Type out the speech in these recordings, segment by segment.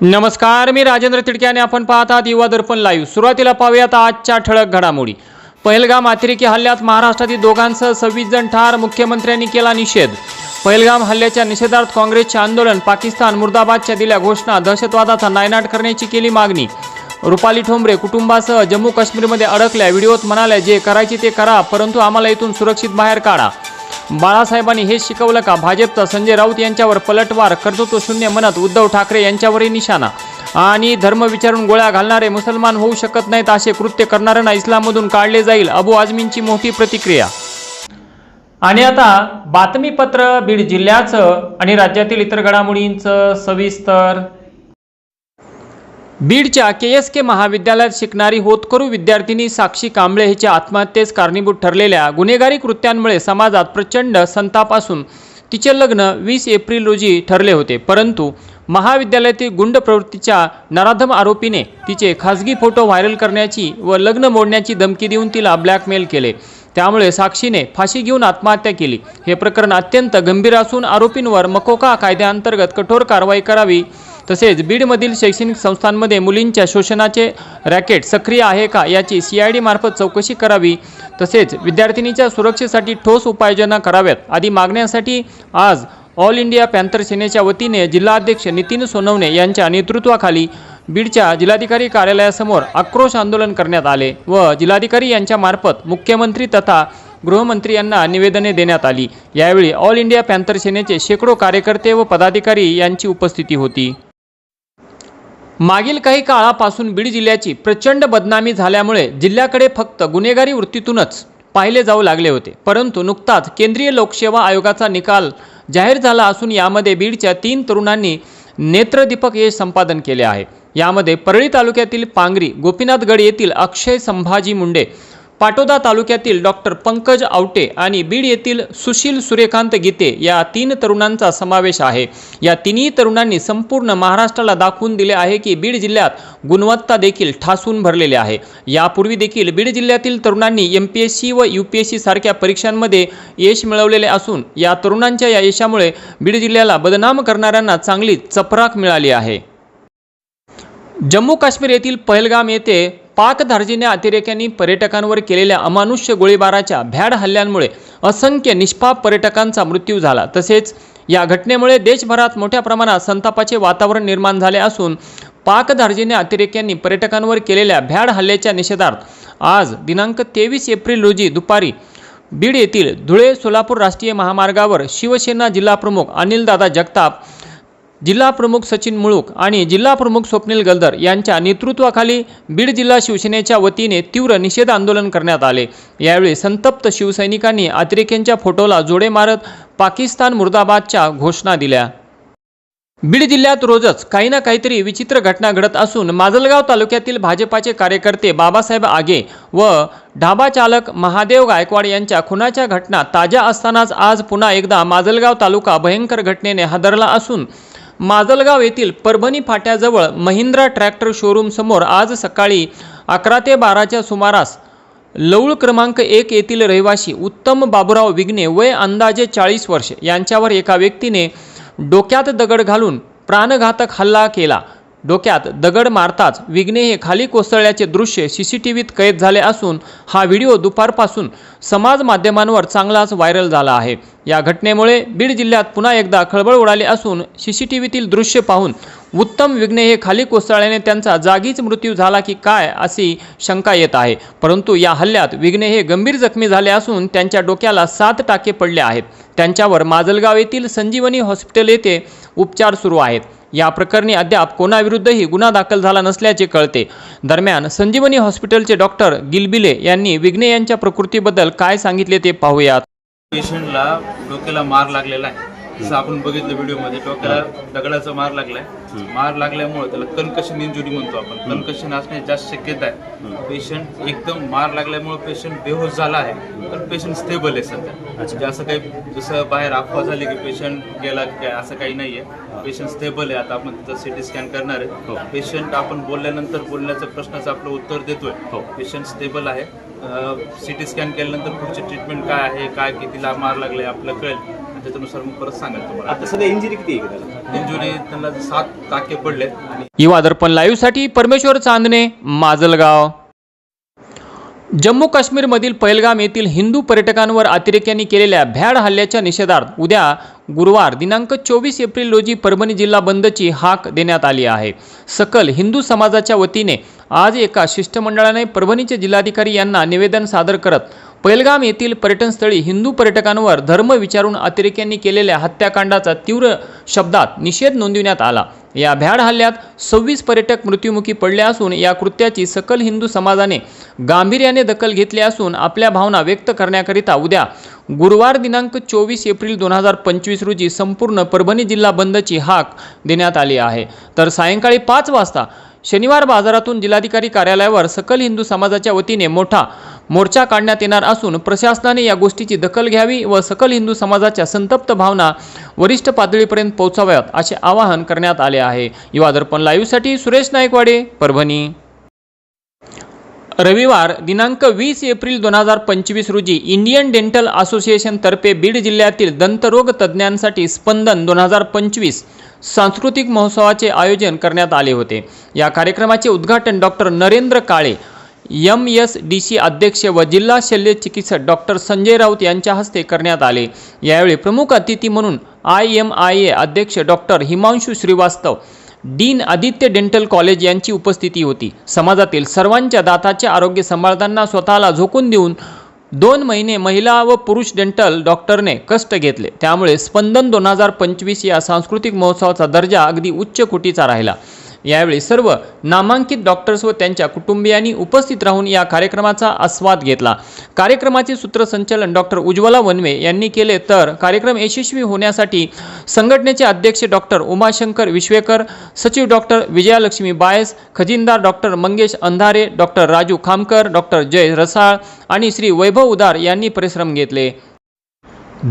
नमस्कार मी राजेंद्र तिडके आणि आपण पाहत आहात युवा दर्पण लाईव्ह सुरुवातीला पाहूयात आजच्या ठळक घडामोडी. पहलगाम अतिरेकी हल्ल्यात महाराष्ट्रातील दोघांसह सव्वीस जण ठार मुख्यमंत्र्यांनी केला निषेध. पहलगाम हल्ल्याच्या निषेधार्थ काँग्रेसचे आंदोलन पाकिस्तान मुर्दाबादच्या दिल्या घोषणा दहशतवादाचा नायनाट करण्याची केली मागणी. रुपाली ठोंबरे कुटुंबासह जम्मू काश्मीरमध्ये अडकल्या व्हिडिओत म्हणाल्या जे करायचे ते करा परंतु आम्हाला इथून सुरक्षित बाहेर काढा. बाळासाहेबांनी हे शिकवलं का? भाजपचा संजय राऊत यांच्यावर पलटवार कर्तृत्व शून्य म्हणत उद्धव ठाकरे यांच्यावरही निशाणा. आणि धर्म विचारून गोळ्या घालणारे मुसलमान होऊ शकत नाहीत असे कृत्य करणाऱ्यांना इस्लाममधून काढले जाईल अबू आझमींची मोठी प्रतिक्रिया. आणि आता बातमीपत्र बीड जिल्ह्याचं आणि राज्यातील इतर घडामोडींचं सविस्तर बीडच्या के एस के महाविद्यालयात शिकणारी होतकरू विद्यार्थिनी साक्षी कांबळे हिच्या आत्महत्येस कारणीभूत ठरलेल्या गुन्हेगारी कृत्यांमुळे समाजात प्रचंड संताप असून तिचे लग्न वीस एप्रिल रोजी ठरले होते. परंतु महाविद्यालयातील गुंड प्रवृत्तीच्या नराधम आरोपीने तिचे खासगी फोटो व्हायरल करण्याची व लग्न मोडण्याची धमकी देऊन तिला ब्लॅकमेल केले. त्यामुळे साक्षीने फाशी घेऊन आत्महत्या केली. हे प्रकरण अत्यंत गंभीर असून आरोपींवर मकोका कायद्याअंतर्गत कठोर कारवाई करावी तसेच बीडमधील शैक्षणिक संस्थांमध्ये मुलींच्या शोषणाचे रॅकेट सक्रिय आहे का याची सी आय डी मार्फत चौकशी करावी? तसेच विद्यार्थिनीच्या सुरक्षेसाठी ठोस उपाययोजना कराव्यात? आदी मागण्यांसाठी आज ऑल इंडिया पॅन्थर सेनेच्या वतीने जिल्हाध्यक्ष नितीन सोनवणे यांच्या नेतृत्वाखाली बीडच्या जिल्हाधिकारी कार्यालयासमोर आक्रोश आंदोलन करण्यात आले व जिल्हाधिकारी यांच्यामार्फत मुख्यमंत्री तथा गृहमंत्री यांना निवेदने देण्यात आली. यावेळी ऑल इंडिया पॅन्थर सेनेचे शेकडो कार्यकर्ते व पदाधिकारी यांची उपस्थिती होती. मागील काही काळापासून बीड जिल्ह्याची प्रचंड बदनामी झाल्यामुळे जिल्ह्याकडे फक्त गुन्हेगारी वृत्तीतूनच पाहिले जाऊ लागले होते. परंतु नुकताच केंद्रीय लोकसेवा आयोगाचा निकाल जाहीर झाला असून यामध्ये बीडच्या तीन तरुणांनी नेत्रदीपक यश संपादन केले आहे. यामध्ये परळी तालुक्यातील पांगरी गोपीनाथगड येथील अक्षय संभाजी मुंडे पाटोदा तालुक्यातील डॉक्टर पंकज आवटे आणि बीड येथील सुशील सूर्यकांत गीते या तीन तरुणांचा समावेश आहे. या तिन्ही तरुणांनी संपूर्ण महाराष्ट्राला दाखवून दिले आहे की बीड जिल्ह्यात गुणवत्ता देखील ठासून भरलेले आहे. यापूर्वी देखील बीड जिल्ह्यातील तरुणांनी एम पी एस सी व यू पी एस सी सारख्या परीक्षांमध्ये यश मिळवलेले असून या तरुणांच्या या यशामुळे बीड जिल्ह्याला बदनाम करणाऱ्यांना चांगली चपराक मिळाली आहे. जम्मू काश्मीर येथील पहलगाम येथे पाकधार्जिने अतिरेक्यांनी पर्यटकांवर केलेल्या अमानुष्य गोळीबाराच्या भ्याड हल्ल्यांमुळे असंख्य निष्पाप पर्यटकांचा मृत्यू झाला. तसेच या घटनेमुळे देशभरात मोठ्या प्रमाणात संतापाचे वातावरण निर्माण झाले असून पाकधार्जिने अतिरेक्यांनी पर्यटकांवर केलेल्या भ्याड हल्ल्याच्या निषेधार्थ आज दिनांक तेवीस एप्रिल रोजी दुपारी बीड येथील धुळे सोलापूर राष्ट्रीय महामार्गावर शिवसेना जिल्हाप्रमुख अनिलदादा जगताप जिल्हा प्रमुख सचिन मुळूक आणि जिल्हा प्रमुख स्वप्नील गलदर यांच्या नेतृत्वाखाली बीड जिल्हा शिवसेनेच्या वतीने तीव्र निषेध आंदोलन करण्यात आले. यावेळी संतप्त शिवसैनिकांनी अतिरेक्यांच्या फोटोला जोडे मारत पाकिस्तान मुर्दाबादच्या घोषणा दिल्या. बीड जिल्ह्यात रोजच काही ना काहीतरी विचित्र घटना घडत असून माजलगाव तालुक्यातील भाजपाचे कार्यकर्ते बाबासाहेब आगे व ढाबा चालक महादेव गायकवाड यांच्या खुनाच्या घटना ताज्या असतानाच आज पुन्हा एकदा माजलगाव तालुका भयंकर घटनेने हादरला असून माजलगाव येथील परभणी फाट्याजवळ महिंद्रा ट्रॅक्टर शोरूमसमोर आज सकाळी अकरा ते बाराच्या सुमारास लौळ क्रमांक एक येथील रहिवासी उत्तम बाबुराव विघ्ने वय अंदाजे चाळीस वर्ष यांच्यावर एका व्यक्तीने डोक्यात दगड घालून प्राणघातक हल्ला केला. डोक्यात दगड मारताच विघ्ने हे खाली कोसळल्याचे दृश्य सी सी टी व्हीत कैद झाले असून हा व्हिडिओ दुपारपासून समाज माध्यमांवर चांगलाच व्हायरल झाला आहे. या घटनेमुळे बीड जिल्ह्यात पुन्हा एकदा खळबळ उडाली असून सी सी टी व्हीतील दृश्य पाहून उत्तम विघ्ने हे खाली कोसळल्याने त्यांचा जागीच मृत्यू झाला की काय अशी शंका येत आहे. परंतु या हल्ल्यात विघ्ने हे गंभीर जखमी झाले असून त्यांच्या डोक्याला सात टाके पडले आहेत. त्यांच्यावर माजलगाव येथील संजीवनी हॉस्पिटल येथे उपचार सुरू आहेत. या प्रकरणी अद्याप कोणाविरुद्धही गुन्हा दाखल झाला नसल्याचे कळते. दरम्यान संजीवनी हॉस्पिटलचे डॉक्टर गिलबिले यांनी विघ्ने यांच्या प्रकृतीबद्दल काय सांगितले ते पाहूयात. पेशंटला डोक्याला मार लागलेला आहे. जसं आपण बघितलं व्हिडिओमध्ये डोक्याला दगडाचा मार लागलाय. मार लागल्यामुळे त्याला कन्कशन इंजुरी म्हणतो आपण. कन्कशन असण्याची जास्त शक्यता आहे. पेशंट एकदम मार लागल्यामुळे पेशंट बेहोश झाला आहे. पण पेशंट स्टेबल आहे सध्या. म्हणजे असं काही जसं बाहेर अफवा झाली की पेशंट गेला की काय असं काही नाहीये. पेशंट स्टेबल आहे. आता आपण तिथं सिटी स्कॅन करणार आहे. पेशंट आपण बोलल्यानंतर बोलण्याचं प्रश्नाचं आपलं उत्तर देतोय. पेशंट स्टेबल आहे. सिटी स्कॅन केल्यानंतर पुढची ट्रीटमेंट काय आहे काय कितीला मार लागले आपलं कळेल. त्याच्यानुसार मग परत सांगाल तुम्हाला. आता सध्या इंजुरी किती आहे इंजुरी त्यांना सात टाके पडलेत आणि युवा दर्पण लाईव्हसाठी परमेश्वर चांदणे माजलगाव. जम्मू काश्मीरमधील पहलगाम येथील हिंदू पर्यटकांवर अतिरेक्यांनी केलेल्या भ्याड हल्ल्याच्या निषेधार्थ उद्या गुरुवार दिनांक चोवीस एप्रिल रोजी परभणी जिल्हा बंदची हाक देण्यात आली आहे. सकल हिंदू समाजाच्या वतीने आज एका शिष्टमंडळाने परभणीचे जिल्हाधिकारी यांना निवेदन सादर करत पैलगाम येथील पर्यटनस्थळी हिंदू पर्यटकांवर धर्म विचारून अतिरेक्यांनी केलेल्या हत्याकांडाचा तीव्र शब्दात निषेध नोंदविण्यात आला. या भ्याड हल्ल्यात सव्वीस पर्यटक मृत्युमुखी पडले असून या कृत्याची सकल हिंदू समाजाने गांभीर्याने दखल घेतली असून आपल्या भावना व्यक्त करण्याकरिता उद्या गुरुवार दिनांक चोवीस एप्रिल दोन हजार पंचवीस रोजी संपूर्ण परभणी जिल्हा बंदची हाक देण्यात आली आहे. तर सायंकाळी पाच वाजता शनिवार बाजारातून जिल्हाधिकारी कार्यालयावर सकल हिंदू समाजाच्या वतीने मोठा मोर्चा काढण्यात येणार असून प्रशासनाने या गोष्टीची दखल घ्यावी व सकल हिंदू समाजाच्या संतप्त भावना वरिष्ठ पातळीपर्यंत पोहोचाव्यात असे आवाहन करण्यात आले आहे. युवा दर्पण लाईव्हसाठी सुरेश नायकवाडे परभणी. रविवार दिनांक वीस एप्रिल दोन हजार पंचवीस रोजी इंडियन डेंटल असोसिएशनतर्फे बीड जिल्ह्यातील दंतरोग तज्ज्ञांसाठी स्पंदन दोन हजार पंचवीस सांस्कृतिक महोत्सवाचे आयोजन करण्यात आले होते. या कार्यक्रमाचे उद्घाटन doctor Narendra Kale M S D C अध्यक्ष व जिल्हा शल्य चिकित्सक डॉक्टर संजय राऊत यांच्या हस्ते करण्यात आले. यावेळी प्रमुख अतिथी म्हणून आय एम आय ए अध्यक्ष doctor Himanshu Shrivastava dean Aditya dental college यांची उपस्थिती होती. समाजातील सर्वांच्या दाताचे आरोग्य सांभाळताना स्वतःला झोकून देऊन दोन महिने महिला व पुरुष डेंटल डॉक्टरने कष्ट घेतले. त्यामुळे स्पंदन दोन हजार पंचवीस या सांस्कृतिक महोत्सवाचा दर्जा अगदी उच्च कोटीचा राहिला. यावेळी सर्व नामांकित डॉक्टर्स व त्यांच्या कुटुंबियांनी उपस्थित राहून या कार्यक्रमाचा आस्वाद घेतला. कार्यक्रमाचे सूत्रसंचालन डॉक्टर उज्ज्वला वनवे यांनी केले. तर कार्यक्रम यशस्वी होण्यासाठी संघटनेचे अध्यक्ष डॉक्टर उमाशंकर विश्वेकर सचिव doctor Vijayalakshmi Bayas खजिनदार doctor Mangesh Andhare doctor Raju Khamkar doctor Jay Rasal आणि श्री वैभव उदार यांनी परिश्रम घेतले.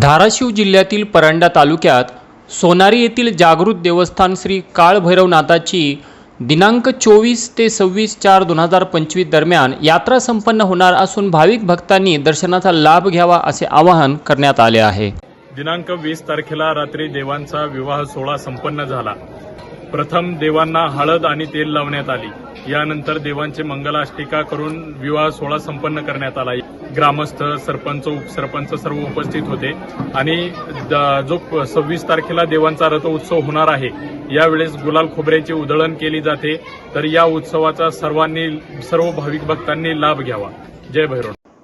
धाराशिव जिल्ह्यातील परंडा तालुक्यात सोनारी येथील जागृत देवस्थान श्री काळभैरवनाथाची दिनांक चोवीस ते सव्वीस चार दोन हजार पंचवीस दरम्यान यात्रा संपन्न होणार असून भाविक भक्तांनी दर्शनाचा लाभ घ्यावा असे आवाहन करण्यात आले आहे. दिनांक वीस तारखेला रात्री देवांचा विवाह सोहळा संपन्न झाला. प्रथम देवांना हळद आणि तेल लावण्यात आली. यानंतर देवांचे मंगलाष्टिका करून विवाह सोहळा संपन्न करण्यात आला. ग्रामस्थ सरपंच उपसरपंच सर्व उपस्थित होते आणि द- जो सव्वीस तारखेला देवांचा रथ उत्सव होणार आहे यावेळेस गुलाल खोबऱ्याची उधळण केली जाते. तर या उत्सवाचा सर्वांनी सर्व भाविक भक्तांनी लाभ घ्यावा. जय भैरव.